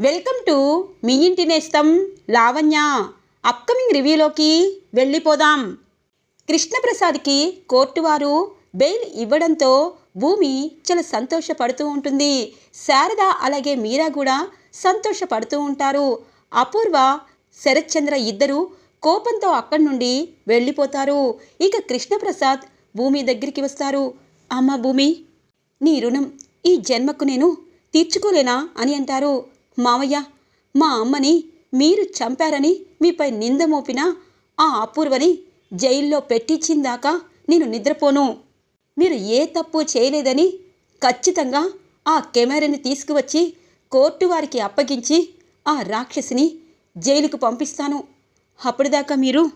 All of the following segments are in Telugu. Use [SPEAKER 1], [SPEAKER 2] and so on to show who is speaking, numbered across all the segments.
[SPEAKER 1] వెల్కమ్ టు మీ ఇంటి నేస్తం లావణ్య. అప్కమింగ్ రివ్యూలోకి వెళ్ళిపోదాం. కృష్ణప్రసాద్కి కోర్టు వారు బెయిల్ ఇవ్వడంతో భూమి చాలా సంతోషపడుతూ ఉంటుంది. శారద అలాగే మీరా కూడా సంతోషపడుతూ ఉంటారు. అపూర్వ శరత్చంద్ర ఇద్దరు కోపంతో అక్కడి నుండి వెళ్ళిపోతారు. ఇక కృష్ణప్రసాద్ భూమి దగ్గరికి వస్తారు. అమ్మ భూమి నీ రుణం ఈ జన్మకు నేను తీర్చుకోలేనా? అని అంటారు. మావయ్య మా అమ్మని మీరు చంపారని మీపై నింద మోపిన ఆ అపూర్వని జైల్లో పెట్టించిందాకా నేను నిద్రపోను. మీరు ఏ తప్పు చేయలేదని ఖచ్చితంగా ఆ కెమెరాని తీసుకువచ్చి కోర్టు వారికి అప్పగించి ఆ రాక్షసిని జైలుకు పంపిస్తాను. అప్పటిదాకా మీరు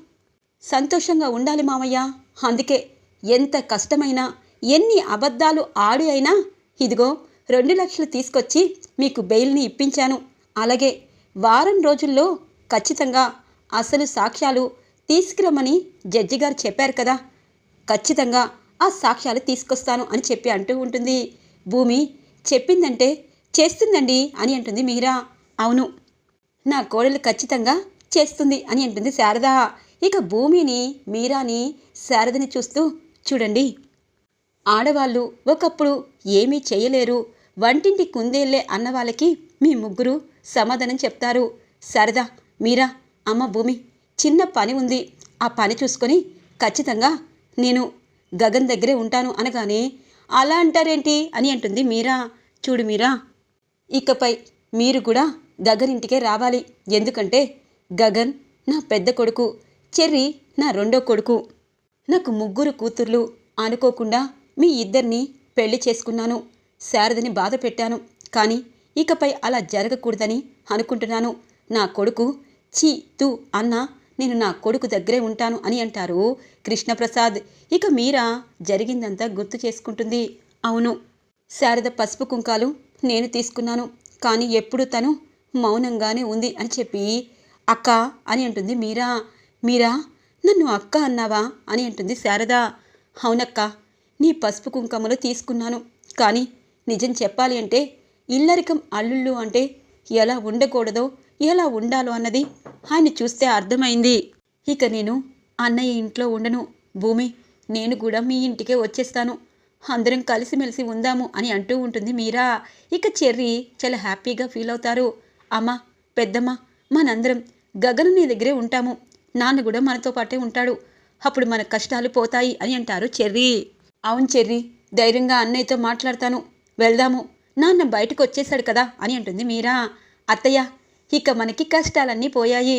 [SPEAKER 1] సంతోషంగా ఉండాలి మామయ్య. అందుకే ఎంత కష్టమైనా ఎన్ని అబద్ధాలు ఆడి అయినా ఇదిగో రెండు లక్షలు తీసుకొచ్చి మీకు బెయిల్ని ఇప్పించాను. అలాగే వారం రోజుల్లో ఖచ్చితంగా అసలు సాక్ష్యాలు తీసుకురమ్మని జడ్జి గారు చెప్పారు కదా. ఖచ్చితంగా ఆ సాక్ష్యాలు తీసుకొస్తాను అని చెప్పి అంటూ ఉంటుంది. భూమి చెప్పిందంటే చేస్తుందండి అని అంటుంది మీరా. అవును నా కోడలు ఖచ్చితంగా చేస్తుంది అని అంటుంది శారద. ఇక భూమిని మీరాని శారదని చూస్తూ చూడండి. ఆడవాళ్ళు ఒకప్పుడు ఏమీ చేయలేరు. వంటింటి కుందేళ్ళే అన్న వాళ్ళకి మీ ముగ్గురు సమాధానం చెప్తారు. సరదా మీరా అమ్మ భూమి చిన్న పని ఉంది. ఆ పని చూసుకొని ఖచ్చితంగా నేను గగన్ దగ్గరే ఉంటాను అనగానే అలా అంటారేంటి అని అంటుంది మీరా. చూడు మీరా ఇకపై మీరు కూడా గగన్ ఇంటికే రావాలి. ఎందుకంటే గగన్ నా పెద్ద కొడుకు చెర్రి నా రెండో కొడుకు. నాకు ముగ్గురు కూతుర్లు అనుకోకుండా మీ ఇద్దరిని పెళ్ళి చేసుకున్నాను. శారదని బాధ పెట్టాను. కానీ ఇకపై అలా జరగకూడదని అనుకుంటున్నాను. నా కొడుకు చీ తూ అన్న నేను నా కొడుకు దగ్గరే ఉంటాను అని అంటారు కృష్ణప్రసాద్. ఇక మీరా జరిగిందంతా గుర్తు చేసుకుంటుంది. అవును శారద పసుపు కుంకాలు నేను తీసుకున్నాను. కానీ ఎప్పుడు తను మౌనంగానే ఉంది అని చెప్పి అక్క అని అంటుంది మీరా. మీరా నన్ను అక్క అన్నావా అని అంటుంది శారద. అవునక్క నీ పసుపు కుంకుమలు తీసుకున్నాను. కానీ నిజం చెప్పాలి అంటే ఇల్లరికం అల్లుళ్ళు అంటే ఎలా ఉండకూడదో ఎలా ఉండాలో అన్నది ఆయన చూస్తే అర్థమైంది. ఇక నేను అన్నయ్య ఇంట్లో ఉండను. భూమి నేను కూడా మీ ఇంటికే వచ్చేస్తాను. అందరం కలిసిమెలిసి ఉందాము అని అంటూ ఉంటుంది మీరా. ఇక చెర్రీ చాలా హ్యాపీగా ఫీల్ అవుతారు. అమ్మ పెద్దమ్మ మనందరం గగను నీ దగ్గరే ఉంటాము. నాన్న కూడా మనతో పాటే ఉంటాడు. అప్పుడు మన కష్టాలు పోతాయి అని అంటారు చెర్రీ. అవును చెర్రీ ధైర్యంగా అన్నయ్యతో మాట్లాడతాను. వెళ్దాము. నాన్న బయటకు వచ్చేసాడు కదా అని అంటుంది మీరా. అత్తయ్య ఇక మనకి కష్టాలన్నీ పోయాయి.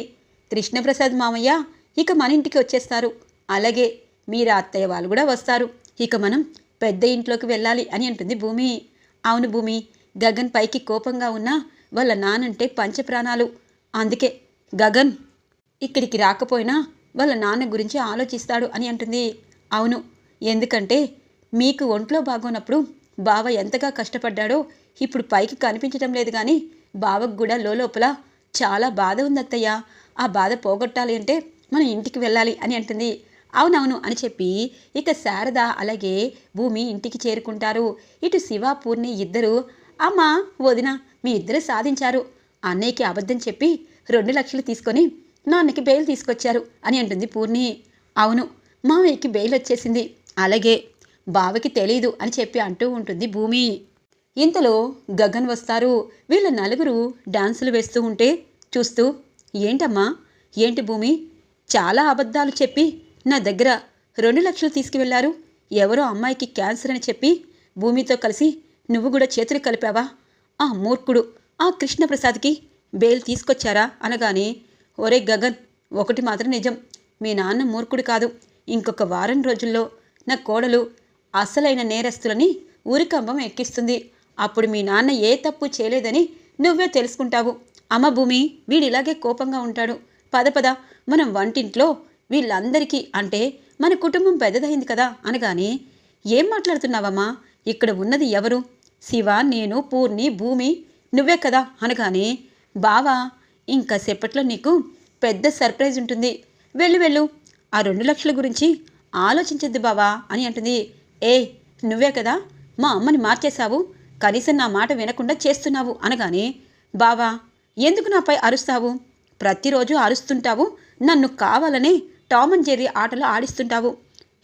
[SPEAKER 1] కృష్ణప్రసాద్ మామయ్య ఇక మన ఇంటికి వచ్చేస్తారు. అలాగే మీరా అత్తయ్య వాళ్ళు కూడా వస్తారు. ఇక మనం పెద్ద ఇంట్లోకి వెళ్ళాలి అని అంటుంది భూమి. అవును భూమి గగన్ పైకి కోపంగా ఉన్నా వాళ్ళ నానంటే పంచప్రాణాలు. అందుకే గగన్ ఇక్కడికి రాకపోయినా వాళ్ళ నాన్న గురించి ఆలోచిస్తాడు అని అంటుంది. అవును ఎందుకంటే మీకు ఒంట్లో బాగోనప్పుడు బావ ఎంతగా కష్టపడ్డాడో ఇప్పుడు పైకి కనిపించడం లేదు కానీ బావకు కూడా లోపల చాలా బాధ ఉంది అత్తయ్య ఆ బాధ పోగొట్టాలి అంటే మనం ఇంటికి వెళ్ళాలి అని అంటుంది. అవునవును అని చెప్పి ఇక శారద అలాగే భూమి ఇంటికి చేరుకుంటారు. ఇటు శివ పూర్ణి ఇద్దరు అమ్మ వదిన మీ ఇద్దరు సాధించారు. అన్నయ్యకి అబద్ధం చెప్పి రెండు లక్షలు తీసుకొని నాన్నకి బెయిల్ తీసుకొచ్చారు అని అంటుంది పూర్ణి. అవును మామయ్యకి బెయిల్ వచ్చేసింది. అలాగే బావకి తెలీదు అని చెప్పి అంటూ ఉంటుంది భూమి. ఇంతలో గగన్ వస్తారు. వీళ్ళ నలుగురు డాన్సులు వేస్తూ ఉంటే చూస్తూ ఏంటమ్మా? ఏంటి భూమి? చాలా అబద్ధాలు చెప్పి నా దగ్గర రెండు లక్షలు తీసుకువెళ్ళారు ఎవరో అమ్మాయికి క్యాన్సర్ అని చెప్పి భూమితో కలిసి నువ్వు కూడా చేతులు కలిపావా? ఆ మూర్ఖుడు ఆ కృష్ణప్రసాద్కి బెయిల్ తీసుకొచ్చారా? అనగానే ఒరే గగన్ ఒకటి మాత్రం నిజం. మీ నాన్న మూర్ఖుడు కాదు. ఇంకొక వారం రోజుల్లో నా కోడలు అసలైన నేరస్తులని ఊరికంబం ఎక్కిస్తుంది. అప్పుడు మీ నాన్న ఏ తప్పు చేయలేదని నువ్వే తెలుసుకుంటావు. అమ్మ భూమి వీడిలాగే కోపంగా ఉంటాడు. పద పద. మనం వంటింట్లో వీళ్ళందరికీ అంటే మన కుటుంబం పెద్దదైంది కదా అనగానే ఏం మాట్లాడుతున్నావమ్మా? ఇక్కడ ఉన్నది ఎవరు? శివ నేను పూర్ణి భూమి నువ్వే కదా అనగానే బావా ఇంకా సేపట్లో నీకు పెద్ద సర్ప్రైజ్ ఉంటుంది. వెళ్ళు వెళ్ళు. ఆ రెండు లక్షల గురించి ఆలోచించద్దు బావా అని అంటుంది. ఏ నువ్వే కదా మా అమ్మని మార్చేశావు. కనీసం నా మాట వినకుండా చేస్తున్నావు అనగానే బావా ఎందుకు నాపై అరుస్తావు? ప్రతిరోజు అరుస్తుంటావు. నన్ను కావాలని టామ్ అండ్ జెర్రీ ఆటలు ఆడిస్తుంటావు.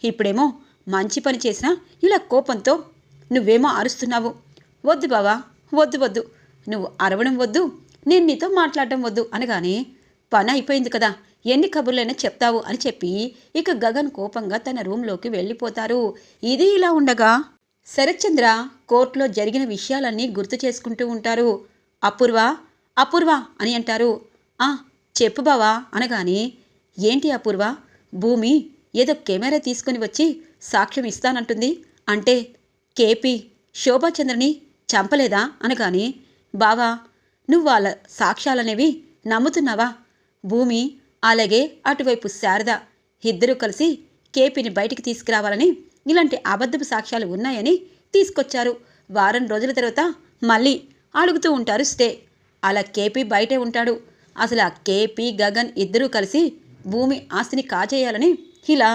[SPEAKER 1] ఇప్పుడేమో మంచి పని చేసినా ఇలా కోపంతో నువ్వేమో అరుస్తున్నావు. వద్దు బావా వద్దు వద్దు. నువ్వు అరవడం వద్దు నేను నీతో మాట్లాడడం వద్దు అనగానే పని అయిపోయింది కదా. ఎన్ని కబుర్లైనా చెప్తావు అని చెప్పి ఇక గగన్ కోపంగా తన రూంలోకి వెళ్ళిపోతారు. ఇది ఇలా ఉండగా శరత్చంద్ర కోర్టులో జరిగిన విషయాలన్నీ గుర్తు చేసుకుంటూ ఉంటారు. అపూర్వ అపూర్వ అని అంటారు. ఆ చెప్పు బావా అనగానే ఏంటి అపూర్వ? భూమి ఏదో కెమెరా తీసుకుని వచ్చి సాక్ష్యం ఇస్తానంటుంది. అంటే కేపీ శోభాచంద్రని చంపలేదా? అనగానే బావా నువ్వు వాళ్ళ సాక్ష్యాలనేవి నమ్ముతున్నావా? భూమి అలాగే అటువైపు శారద. ఇద్దరూ కలిసి కేపీని బయటికి తీసుకురావాలని ఇలాంటి అబద్ధపు సాక్ష్యాలు ఉన్నాయని తీసుకొచ్చారు. వారం రోజుల తర్వాత మళ్ళీ అడుగుతూ ఉంటారు స్టే. అలా కేపీ బయటే ఉంటాడు. అసలు ఆ కేపీ గగన్ ఇద్దరూ కలిసి భూమి ఆస్తిని కాజేయాలని ఇలా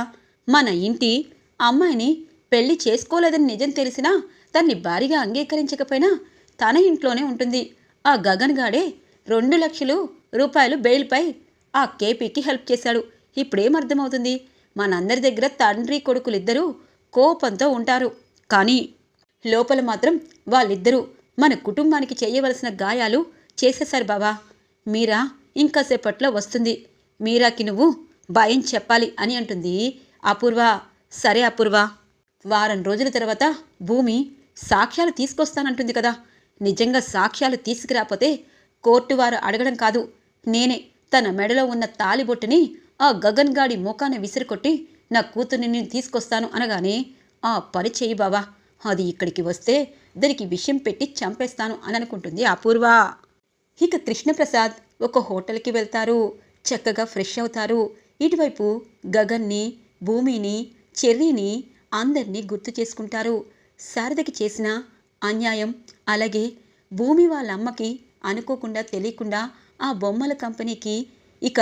[SPEAKER 1] మన ఇంటి అమ్మాయిని పెళ్ళి చేసుకోలేదని నిజం తెలిసినా దాన్ని భారీగా అంగీకరించకపోయినా తన ఇంట్లోనే ఉంటుంది. ఆ గగన్ గాడే రెండు లక్షలు రూపాయలు బెయిల్పై ఆ కేపీకి హెల్ప్ చేశాడు. ఇప్పుడేం అర్థమవుతుంది? మనందరి దగ్గర తండ్రి కొడుకులిద్దరూ కోపంతో ఉంటారు. కానీ లోపల మాత్రం వాళ్ళిద్దరూ మన కుటుంబానికి చేయవలసిన గాయాలు చేసేశారు బావా. మీరా ఇంకాసేపట్లో వస్తుంది. మీరాకి నువ్వు భయం చెప్పాలి అని అంటుంది అపూర్వ. సరే అపూర్వ. వారం రోజుల తర్వాత భూమి సాక్ష్యాలు తీసుకొస్తానంటుంది కదా. నిజంగా సాక్ష్యాలు తీసుకురాకపోతే కోర్టు వారు అడగడం కాదు. నేనే తన మెడలో ఉన్న తాలిబొట్టుని ఆ గగన్ గాడి ముఖాన విసిరికొట్టి నా కూతుర్ని నేను తీసుకొస్తాను అనగానే ఆ పని చేయి బావా అది ఇక్కడికి వస్తే దానికి విషయం పెట్టి చంపేస్తాను అని అనుకుంటుంది అపూర్వ. ఇక కృష్ణప్రసాద్ ఒక హోటల్కి వెళ్తారు చక్కగా ఫ్రెష్ అవుతారు. ఇటువైపు గగన్ని భూమిని చెర్రీని అందరినీ గుర్తు చేసుకుంటారు. శారదకి చేసిన అన్యాయం అలాగే భూమి వాళ్ళ అమ్మకి అనుకోకుండా తెలియకుండా ఆ బొమ్మల కంపెనీకి ఇక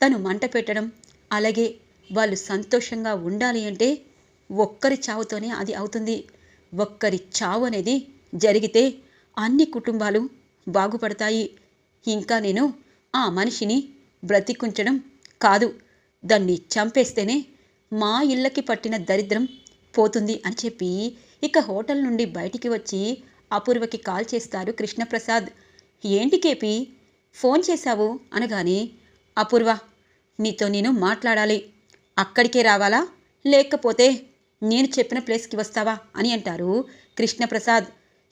[SPEAKER 1] తను మంట పెట్టడం అలాగే వాళ్ళు సంతోషంగా ఉండాలి అంటే ఒక్కరి చావుతోనే అది అవుతుంది. ఒక్కరి చావు అనేది జరిగితే అన్ని కుటుంబాలు బాగుపడతాయి. ఇంకా నేను ఆ మనిషిని బ్రతికుంచడం కాదు. దాన్ని చంపేస్తేనే మా ఇళ్ళకి పట్టిన దరిద్రం పోతుంది అని చెప్పి ఇక హోటల్ నుండి బయటికి వచ్చి అపూర్వకి కాల్ చేస్తారు కృష్ణప్రసాద్. ఏంటి కేపి? ఫోన్ చేశావు? అనగానే అపూర్వ నీతో నేను మాట్లాడాలి. అక్కడికే రావాలా? లేకపోతే నేను చెప్పిన ప్లేస్కి వస్తావా? అని అంటారు కృష్ణప్రసాద్.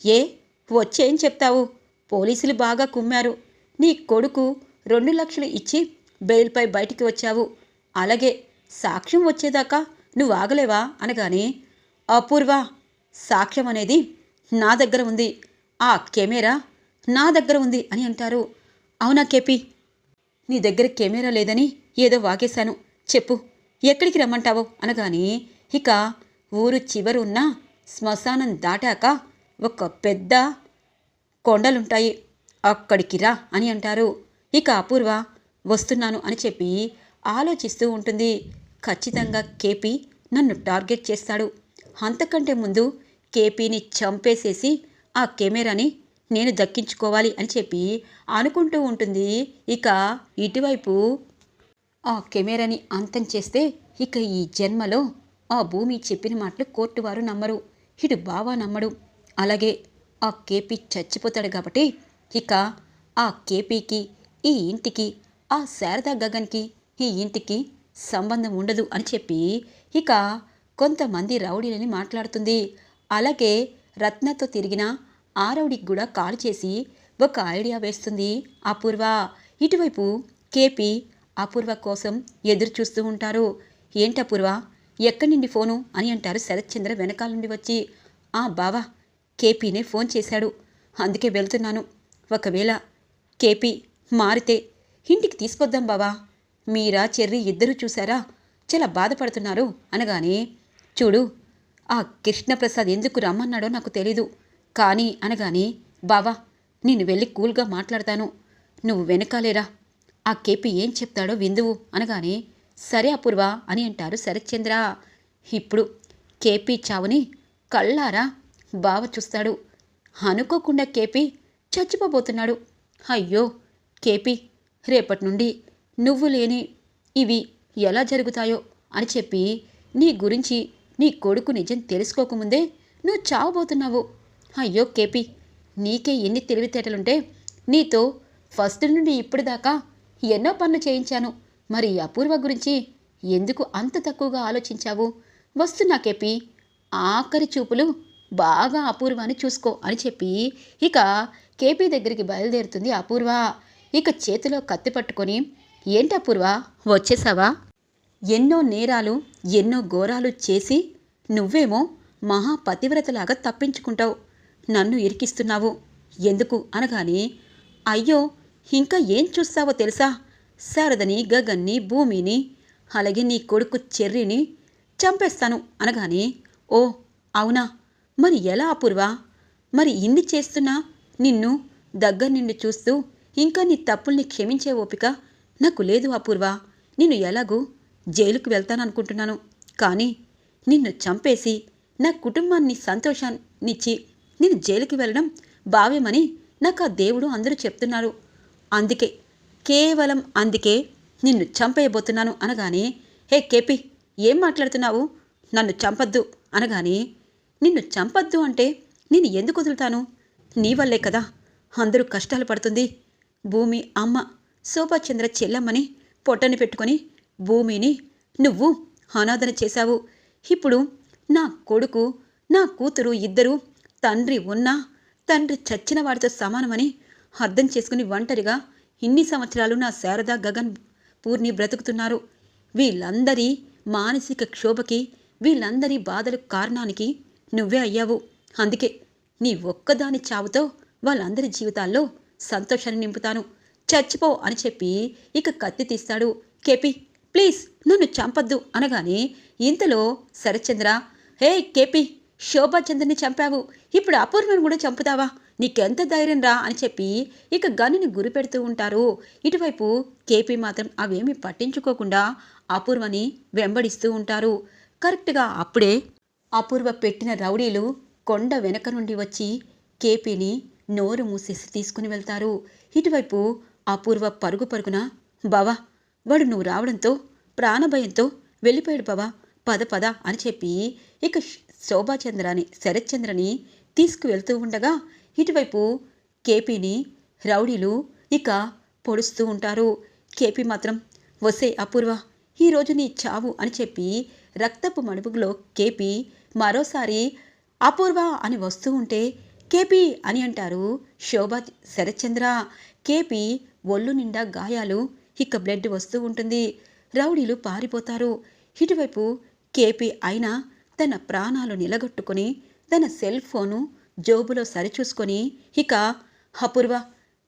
[SPEAKER 1] ఏ? వచ్చేం చెప్తావు? పోలీసులు బాగా కుమ్మారు. నీ కొడుకు రెండు లక్షలు ఇచ్చి బెయిల్పై బయటికి వచ్చావు. అలాగే సాక్ష్యం వచ్చేదాకా నువ్వు ఆగలేవా? అనగానే అపూర్వ సాక్ష్యం అనేది నా దగ్గర ఉంది. ఆ కెమెరా నా దగ్గర ఉంది అని అంటారు అవునా కేపీ? నీ దగ్గర కెమెరా లేదని ఏదో వాగేశాను. చెప్పు ఎక్కడికి రమ్మంటావు? అనగానే ఇక ఊరు చివరు ఉన్న శ్మశానం దాటాక ఒక పెద్ద కొండలుంటాయి. అక్కడికి రా అని అంటారు. ఇక అపూర్వ వస్తున్నాను అని చెప్పి ఆలోచిస్తూ ఉంటుంది. ఖచ్చితంగా కేపీ నన్ను టార్గెట్ చేస్తాడు. అంతకంటే ముందు కేపీని చంపేసేసి ఆ కెమెరాని నేను దక్కించుకోవాలి అని చెప్పి అనుకుంటూ ఉంటుంది. ఇక ఇటువైపు ఆ కెమెరాని అంతం చేస్తే ఇక ఈ జన్మలో ఆ భూమి చెప్పిన మాటలు కోర్టు వారు నమ్మరు. ఇటు బావా నమ్మడు. అలాగే ఆ కేపీ చచ్చిపోతాడు కాబట్టి ఇక ఆ కేపీకి ఈ ఇంటికి ఆ శారదా గగన్కి ఈ ఇంటికి సంబంధం ఉండదు అని చెప్పి ఇక కొంతమంది రౌడీలని మాట్లాడుతుంది. అలాగే రత్నతో తిరిగిన ఆరవడికి కూడా కాల్ చేసి ఒక ఐడియా వేస్తుంది. అపూర్వ ఇటువైపు కేపీ అపూర్వ కోసం ఎదురు చూస్తూ ఉంటారు. ఏంటి అపూర్వ ఎక్కడి నుండి ఫోను? అని అంటారు శరత్చంద్ర వెనకాల నుండి వచ్చి. ఆ బావా కేపీనే ఫోన్ చేశాడు. అందుకే వెళ్తున్నాను. ఒకవేళ కేపీ మారితే ఇంటికి తీసుకొద్దాం బావా. మీరా చెర్రి ఇద్దరూ చూసారా చాలా బాధపడుతున్నారు. అనగానే చూడు ఆ కృష్ణప్రసాద్ ఎందుకు రమ్మన్నాడో నాకు తెలీదు. కానీ అనగానే బావా నేను వెళ్ళి కూల్గా మాట్లాడతాను. నువ్వు వెనకాలేరా? ఆ కేపీ ఏం చెప్తాడో విందువు. అనగానే సరే అపూర్వ అని అంటారు శరత్చంద్ర. ఇప్పుడు కేపీ చావుని కళ్ళారా బావ చూస్తాడు. అనుకోకుండా కేపీ చచ్చిపోబోతున్నాడు. అయ్యో కేపీ రేపటి నుండి నువ్వు లేని ఇవి ఎలా జరుగుతాయో అని చెప్పి నీ గురించి నీ కొడుకు నిజం తెలుసుకోకముందే నువ్వు చావబోతున్నావు. అయ్యో కేపీ నీకే ఎన్ని తెలివితేటలుంటే నీతో ఫస్ట్ నుండి ఇప్పటిదాకా ఎన్నో పనులు చేయించాను. మరి అపూర్వ గురించి ఎందుకు అంత తక్కువగా ఆలోచించావు? వస్తున్నా కేపీ ఆఖరి చూపులు బాగా అపూర్వాన్ని చూసుకో అని చెప్పి ఇక కేపీ దగ్గరికి బయలుదేరుతుంది అపూర్వ. ఇక చేతిలో కత్తి పట్టుకొని ఏంటి అపూర్వ వచ్చేసావా? ఎన్నో నేరాలు ఎన్నో ఘోరాలు చేసి నువ్వేమో మహాపతివ్రతలాగా తప్పించుకుంటావు. నన్ను ఇరికిస్తున్నావు. ఎందుకు అనగానే అయ్యో ఇంకా ఏం చూస్తావో తెలుసా? శారదని గగన్ని భూమిని అలాగే నీ కొడుకు చెర్రిని చంపేస్తాను అనగానే ఓ అవునా? మరి ఎలా అపూర్వ? మరి ఇన్ని చేస్తున్నా నిన్ను దగ్గర నుండి చూస్తూ ఇంకా నీ తప్పుల్ని క్షమించే ఓపిక నాకు లేదు అపూర్వ. నిన్ను ఎలాగూ జైలుకు వెళ్తాననుకుంటున్నాను. కానీ నిన్ను చంపేసి నా కుటుంబాన్ని సంతోషాన్నిచ్చి నేను జైలుకి వెళ్ళడం భావ్యమని నాకు ఆ దేవుడు అందరూ చెప్తున్నారు. అందుకే కేవలం అందుకే నిన్ను చంపేయబోతున్నాను అనగానే హే కేపీ ఏం మాట్లాడుతున్నావు? నన్ను చంపద్దు అనగానే నిన్ను చంపద్దు అంటే నేను ఎందుకు వదులుతాను? నీ వల్లే కదా అందరూ కష్టాలు పడుతుంది. భూమి అమ్మ శోభాచంద్ర చెల్లమ్మని పొట్టని పెట్టుకొని భూమిని నువ్వు అనాథన చేశావు. ఇప్పుడు నా కొడుకు నా కూతురు ఇద్దరు తండ్రి ఉన్నా తండ్రి చచ్చిన వాడితో సమానమని అర్థం చేసుకుని ఒంటరిగా ఇన్ని సంవత్సరాలు నా శారద గగన్ పూర్ణి బ్రతుకుతున్నారు. వీళ్ళందరి మానసిక క్షోభకి వీళ్ళందరి బాధలు కారణానికి నువ్వే అయ్యావు. అందుకే నీ ఒక్కదాని చావుతో వాళ్ళందరి జీవితాల్లో సంతోషాన్ని నింపుతాను. చచ్చిపో అని చెప్పి ఇక కత్తి తీస్తాడు. కేపీ ప్లీజ్ నన్ను చంపద్దు అనగానే ఇంతలో శరచంద్ర హే కేపీ శోభాచంద్రని చంపావు. ఇప్పుడు అపూర్వను కూడా చంపుతావా? నీకెంత ధైర్యం రా అని చెప్పి ఇక గన్నుని గురిపెడుతూ ఉంటారు. ఇటువైపు కేపీ మాత్రం అవేమీ పట్టించుకోకుండా అపూర్వని వెంబడిస్తూ ఉంటారు. కరెక్ట్గా అప్పుడే అపూర్వ పెట్టిన రౌడీలు కొండ వెనక నుండి వచ్చి కేపీని నోరు మూసేసి తీసుకుని వెళ్తారు. ఇటువైపు అపూర్వ పరుగు పరుగున బావా వాడు నువ్వు రావడంతో ప్రాణభయంతో వెళ్ళిపోయాడు బావా పద పద అని చెప్పి ఇక శోభాచంద్రని శరత్చంద్రని తీసుకువెళ్తూ ఉండగా ఇటువైపు కేపీని రౌడీలు ఇక పొడుస్తూ ఉంటారు. కేపీ మాత్రం వసే అపూర్వ ఈరోజు నీ చావు అని చెప్పి రక్తపు మడుపులో కేపీ మరోసారి అపూర్వ అని వస్తూ ఉంటే కేపీ అని అంటారు శోభా శరత్చంద్ర. కేపీ ఒళ్ళు నిండా గాయాలు ఇక బ్లడ్ వస్తూ ఉంటుంది. రౌడీలు పారిపోతారు. ఇటువైపు కేపీ అయినా తన ప్రాణాలు నిలగొట్టుకొని తన సెల్ ఫోను జోబులో సరిచూసుకొని ఇక అపూర్వ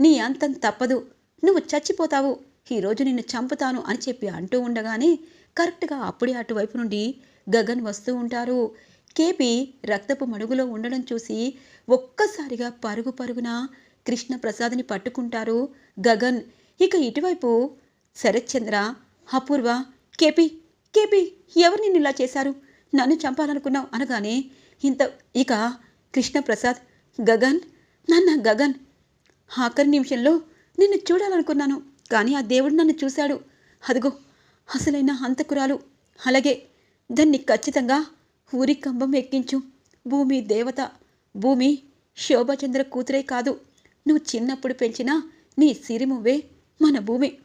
[SPEAKER 1] నీ అంతం తప్పదు. నువ్వు చచ్చిపోతావు. ఈరోజు నిన్ను చంపుతాను అని చెప్పి అంటూ ఉండగానే కరెక్ట్గా అప్పుడే అటువైపు నుండి గగన్ వస్తూ ఉంటారు. కేపీ రక్తపు మడుగులో ఉండడం చూసి ఒక్కసారిగా పరుగు పరుగున కృష్ణప్రసాద్ని పట్టుకుంటారు గగన్. ఇక ఇటువైపు శరత్చంద్ర అపూర్వ కేపీ కేపీ ఎవరు నిన్ను ఇలా చేశారు? నన్ను చంపాలనుకున్నావు అనగానే ఇంత ఇక కృష్ణప్రసాద్ గగన్ నాన్న గగన్ ఆఖరి నిమిషంలో నిన్ను చూడాలనుకున్నాను. కానీ ఆ దేవుడు నన్ను చూశాడు. అదిగో అసలైన హంతకురాలు. అలాగే దాన్ని ఖచ్చితంగా ఊరి కంబం ఎక్కించు. భూమి దేవత భూమి శోభచంద్ర కూతురే కాదు. నువ్వు చిన్నప్పుడు పెంచిన నీ సిరిమువ్వే మన భూమి.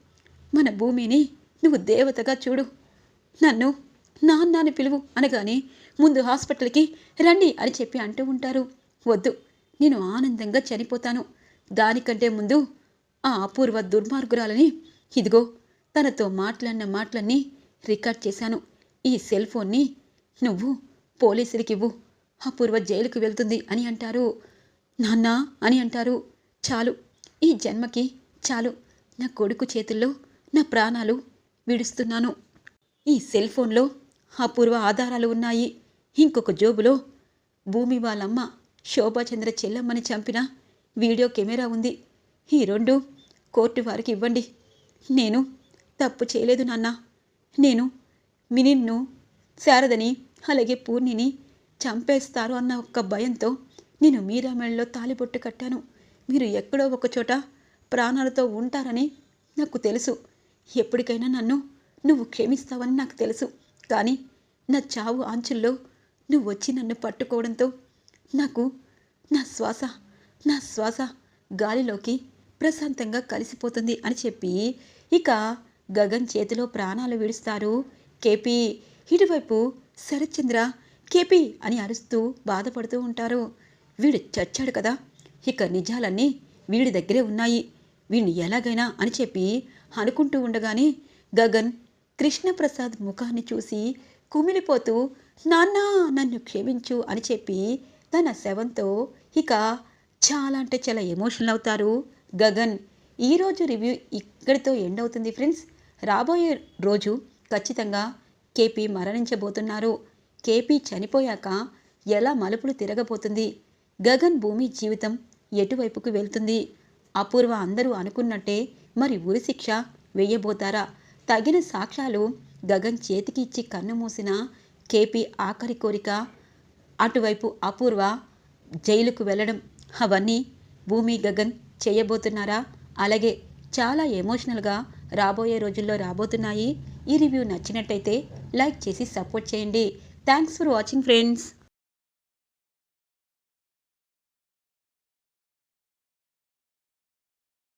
[SPEAKER 1] మన భూమిని నువ్వు దేవతగా చూడు. నన్ను నాన్నని పిలువు అనగానే ముందు హాస్పిటల్కి రండి అని చెప్పి అంటూ ఉంటారు. వద్దు నేను ఆనందంగా చనిపోతాను. దానికంటే ముందు ఆ అపూర్వ దుర్మార్గురాలని ఇదిగో తనతో మాట్లాడిన మాటలన్నీ రికార్డ్ చేశాను. ఈ సెల్ ఫోన్ని నువ్వు పోలీసులకి ఇవ్వు. అపూర్వ జైలుకు వెళ్తుంది అని అంటారు. నాన్న అని అంటారు. చాలు ఈ జన్మకి చాలు. నా కొడుకు చేతుల్లో నా ప్రాణాలు విడుస్తున్నాను. ఈ సెల్ ఫోన్లో అపూర్వ ఆధారాలు ఉన్నాయి. ఇంకొక జోబులో భూమి వాళ్ళమ్మ శోభాచంద్ర చెల్లమ్మని చంపిన వీడియో కెమెరా ఉంది. ఈ రెండు కోర్టు వారికి ఇవ్వండి. నేను తప్పు చేయలేదు నాన్న. నేను మినిన్ను శారదని అలాగే పూర్ణిని చంపేస్తారు అన్న ఒక్క భయంతో నేను మీరామెళ్ళలో తాలిబొట్టు కట్టాను. మీరు ఎక్కడో ఒకచోట ప్రాణాలతో ఉంటారని నాకు తెలుసు. ఎప్పటికైనా నన్ను నువ్వు క్షమిస్తావని నాకు తెలుసు. కానీ నా చావు ఆంచుల్లో నువ్వు వచ్చి నన్ను పట్టుకోవడంతో నాకు నా శ్వాస నా శ్వాస గాలిలోకి ప్రశాంతంగా కలిసిపోతుంది అని చెప్పి ఇక గగన్ చేతిలో ప్రాణాలు విడుస్తారు. కేపీ ఇటువైపు శరత్చంద్ర కేపీ అని అరుస్తూ బాధపడుతూ ఉంటారు. వీడు చచ్చాడు కదా ఇక నిజాలన్నీ వీడి దగ్గరే ఉన్నాయి. వీడిని ఎలాగైనా అని చెప్పి అనుకుంటూ ఉండగానే గగన్ కృష్ణప్రసాద్ ముఖాన్ని చూసి కుమిలిపోతూ నాన్న నన్ను క్షమించు అని చెప్పి తన శవంతో ఇక చాలా అంటే చాలా ఎమోషనల్ అవుతారు. గగన్ ఈరోజు రివ్యూ ఇక్కడితో ఎండ్ అవుతుంది ఫ్రెండ్స్. రాబోయే రోజు ఖచ్చితంగా కేపీ మరణించబోతున్నారు. కేపీ చనిపోయాక ఎలా మలుపులు తిరగబోతుంది? గగన్ భూమి జీవితం ఎటువైపుకు వెళ్తుంది? అపూర్వ అందరూ అనుకున్నట్టే మరి ఉరిశిక్ష వేయబోతారా? తగిన సాక్ష్యాలు గగన్ చేతికి ఇచ్చి కన్ను మూసిన కేపీ ఆఖరి కోరిక అటువైపు అపూర్వ జైలుకు వెళ్ళడం అవన్నీ భూమి గగన్ చేయబోతున్నారా? అలాగే చాలా ఎమోషనల్గా రాబోయే రోజుల్లో రాబోతున్నాయి. ఈ రివ్యూ నచ్చినట్టయితే లైక్ చేసి సపోర్ట్ చేయండి. Thanks for watching friends.